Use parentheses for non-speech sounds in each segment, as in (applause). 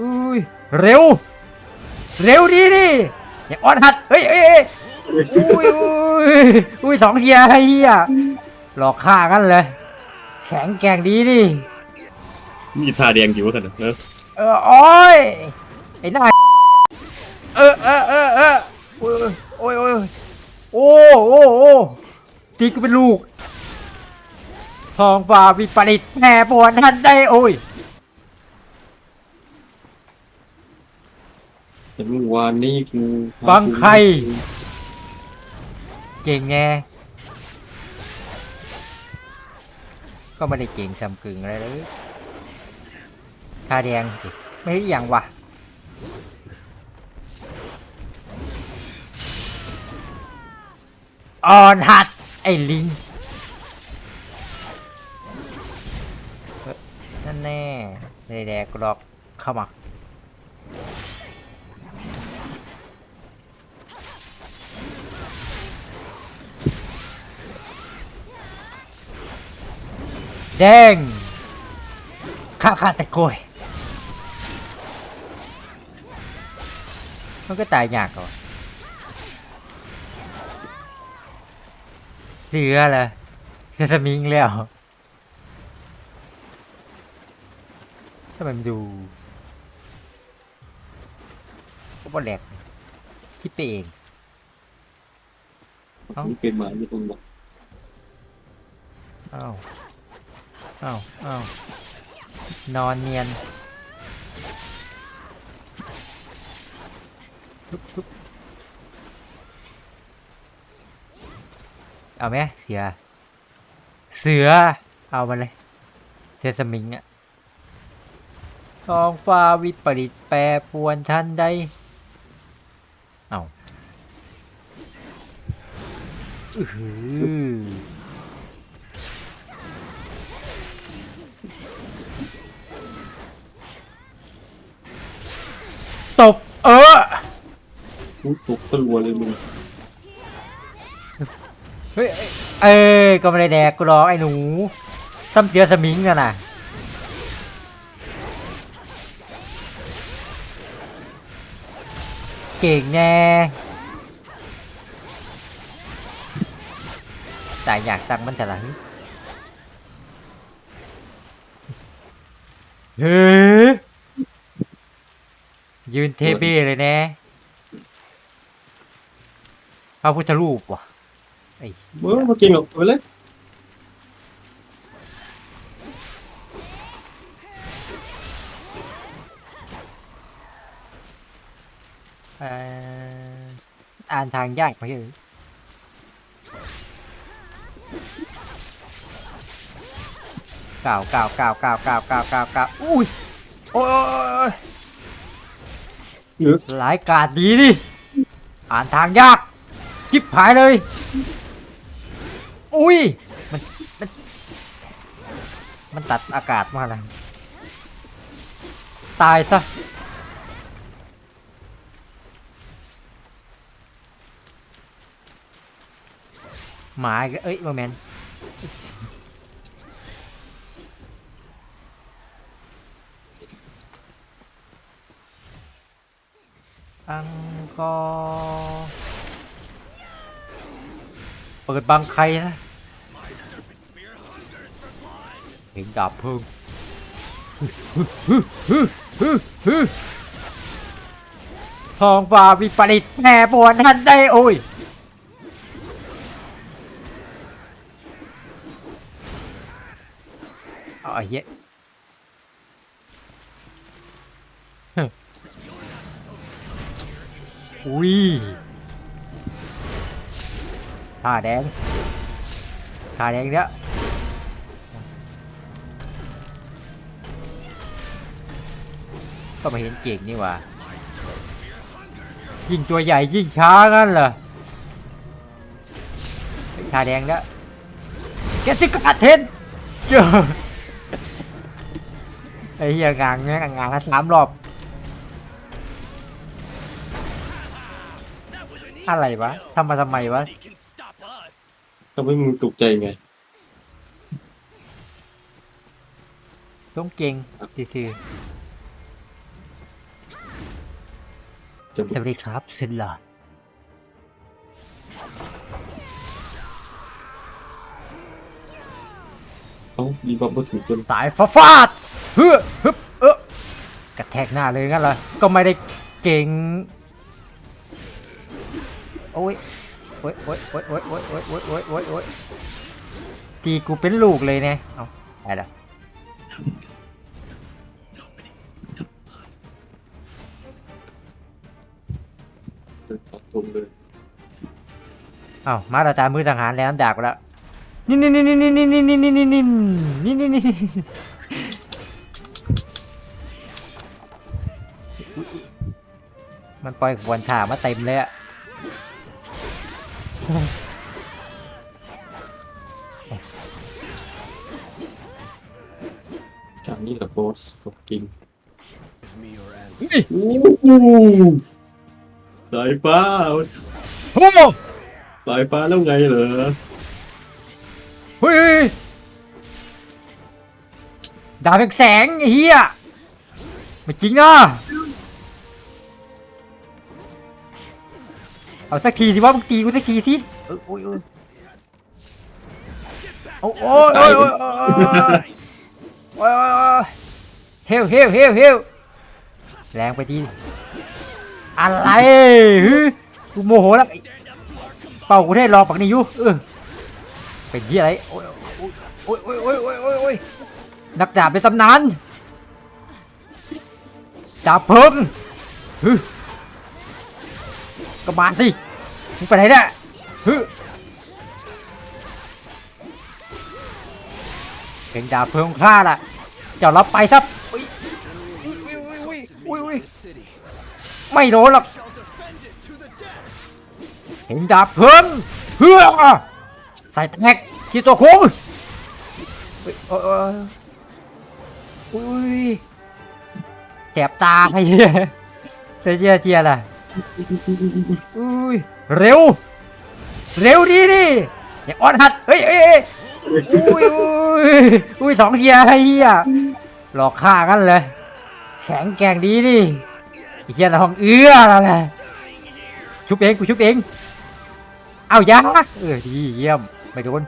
อุ้ยเร็ว เร็วดีดิอย่าอ่อนหัดเฮ้ยเฮ้ยเฮ้ยอุ้ยอุ้ยอุ้ยสองเทียไอ้เหี้ยหลอกฆ่ากันเลย แข็งแกร่งดีดิมีทาแดงอยู่กันนะเออเออโอ้ยไอ้หน้าเออเออเออเออโอ้ยโอ้ยโอ้ยโอ้โอ้โอ้ตีก็เป็นลูกทองฟ้าวิปริตแผ่ปวนทันได้โอ้ย แต่เมื่อ วานนี้กูบังใคร เก่งไงก็ไม่ได้เก่งสำกึ่งอะไรเลยท่าแดงสิไม่ได้อย่างวะอ่อนหัดไอ้ลิงนั่นแน่ไม่ได้แดกหรอกเข้ามา แดงข้าข้าแต่โกยมันก็ตายยากก่อนเสือเลยเสือสมิงแล้วถ้ามันดูก็บ่แหลกคิดไปเองเอ้านี่เป็นหมาที่ผมบอกอ้าว อ้าวอ้าวนอนเนียนทุบทุบเอาไหมเสือ เสือ เอามาเลยเสือสมิงอะท้องฟ้าวิปริตแปรปวนทันใด เอาอื้อ ตบ เออกูตกตะลัวเลยมึงเฮ้ยเอ้ยก็ไม่ได้แดกกูหรอกไอ้หนูซ้ำเสียสมิงอะน่ะเก่งแน่แต่อยากตังมันจะไหลเฮ้ย ยืนเทเบ้เลยนะพระพุทธรูปว่ะไอ้เมื่อเมื่อกินกับไปเลยอ่านทางยากไปเยอะเก้าเก้าเก้าเก้าเก้าเก้าเก้าอุ้ยโอ้ย หรือหลายกาดดีดิอ่านทางยากชิบหายเลย อุ้ยมันมันมันตัดอากาศมาแล้วตายซะหมาอีกแล้วเอ้ยโมเมนต์ อังกอร์เปิดบังใครนะเห็นดาบเพิ่งทองฟ้าวิปริตแผ่ปวนทันได้โอ้ยเอาไอ้เหี้ย อุ้ยท่าแดงท่าแดงเนี้ยก็มาเห็นเก่งนี่ว่ายิ่งตัวใหญ่ยิ่งช้างั้นเหรอท่าแดงแล้วเกติกาเทนเจอไอ้เหี้ยงางเงี้ยงางละสามรอบ อะไรวะทำมาทำไมวะทำให้มึงตกใจไงต้องเก่งดีซีสวัสดีครับสินหลอดเอ้าดีบับมาถึงจนตายฟาฟาดเฮ้อฮึบเออกระแทกหน้าเลยงั้นเหรอก็ไม่ได้เก่ง โอ้ยโอ้ยโอ้ยโอ้ยโอ้ยโอ้ยโอ้ยโอ้ยโอ้ยโอ้ยโอ้ยตีกูเป็นลูกเลยเนี่ยเอาไปละเดินตัดตรงเลยเอามาตรฐามือสังหารแล้วดักแล้ว นี่นี่นี่นี่นี่นี่นี่นี่นี่นี่นี่นี่นี่มันปล่อยขบวนถ่ามาเต็มเลยอะ (laughs) Chẳng như là boss của King Đại phá Ô Đại phá nó ngay rồi. Ui ui ดาบแสงไอ้เหี้ยมาจริงอ่ะ เอาสักทีสิว่ามึงตีกูสักทีสิเอออุ้ยเอาโอ้ยโอ้ยโอ้ยโอ้ยโอ้ยยเฮลเฮลเฮลเฮลแรงไปดีอะไรฮึกูโมโหแล้วเป่ากูได้รอปักนี่อยู่เเป็นยี่อะไรโอ้ยโอ้ยโอ้ยโอ้ยโอ้ยโอ้ยโอ้ยนักดาบในตำนานดาบเพิ่มฮึ ก็มาสิมึงไปไหนเนี่ยฮึเป็นดาบเพิ่มค่าล่ะเจ้ารับไปซับไม่โดนหรอกเห็นดาบเพิ่มเฮือใส่แท็กที่ตัวโค้งอุ้ยโอ้ยโอ้ยอุ้ยแสบตาไอ้เหี้ยเจียเจียเจียล่ะ อุ้ยเร็ว เร็วดีดิอย่าอ่อนหัดเฮ้ยเฮ้ยเฮ้ยอุ้ยอุ้ยอุ้ยสองเทียไอ้เหี้ยหลอกฆ่ากันเลย แข็งแกร่งดีดิไอ้เหี้ยห้องเอื้อแล้วแหละชุบเองกูชุบเอง เอายาเออดีเยี่ยมไม่โดน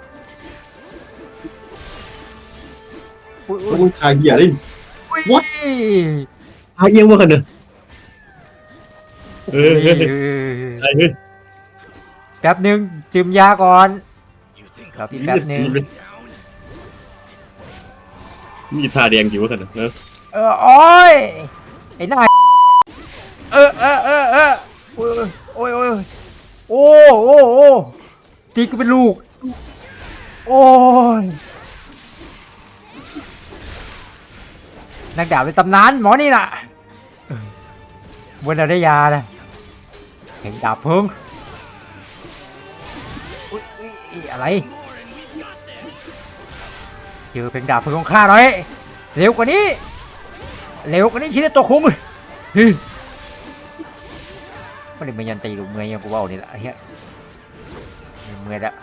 อุ้ยแล้วมึงทายเหี้ยดิอุ้ย What? ทายเอียงมากันเนอะ เออเฮ้ยเออไอ้เฮ้ยแป๊บหนึงดื่มยาก่อนครับพี่แป๊บหนึงมีทาแดงอยู่ว่ากันเนอะเอเออโอ้ยไอ้หน้าเออเออเออเออโอ้ยโอ้ยโอ้ยโอ้โอ้โอ้ตีกูเป็นลูก โอ้ยนักดาบในตำนานหมอนี่น่ะเออวันเราได้ยาเลย เห็นดาบเพิ่งอุ๊ยอะไร เจอเป็นดาบเพิ่งของข้าหน่อย เร็วกว่านี้ เร็วกว่านี้ชิ้นตัวคุ้มมันได้มายันตีลูกเมย์ยังกูว่านี่แหละเฮียเมื่อยละ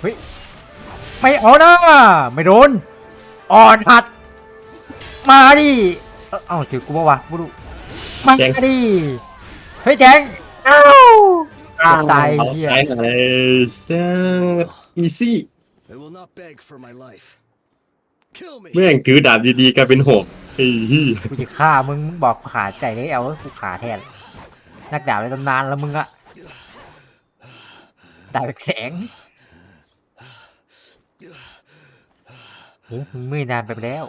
เฮ้ยไม่เอานะไม่โดนอ่อนหัด มาดิเอ้าเอ้าถือกูบ่าวะไม่รู้มาดิเฮ้ยแจงเอ้า ตายเหี้ย ตายเลยแซ่บอีซี่ I will not beg for my life. Kill me. แม่งถือดาบดีๆกลายเป็นหอกไอ้เหี้ยกูจะฆ่ามึงมึงบอกขาใจได้เอากูขาแทนนักดาบในตำนานแล้วมึงอะดาบแสงเฮ้ยมึงมือนานไปแล้ว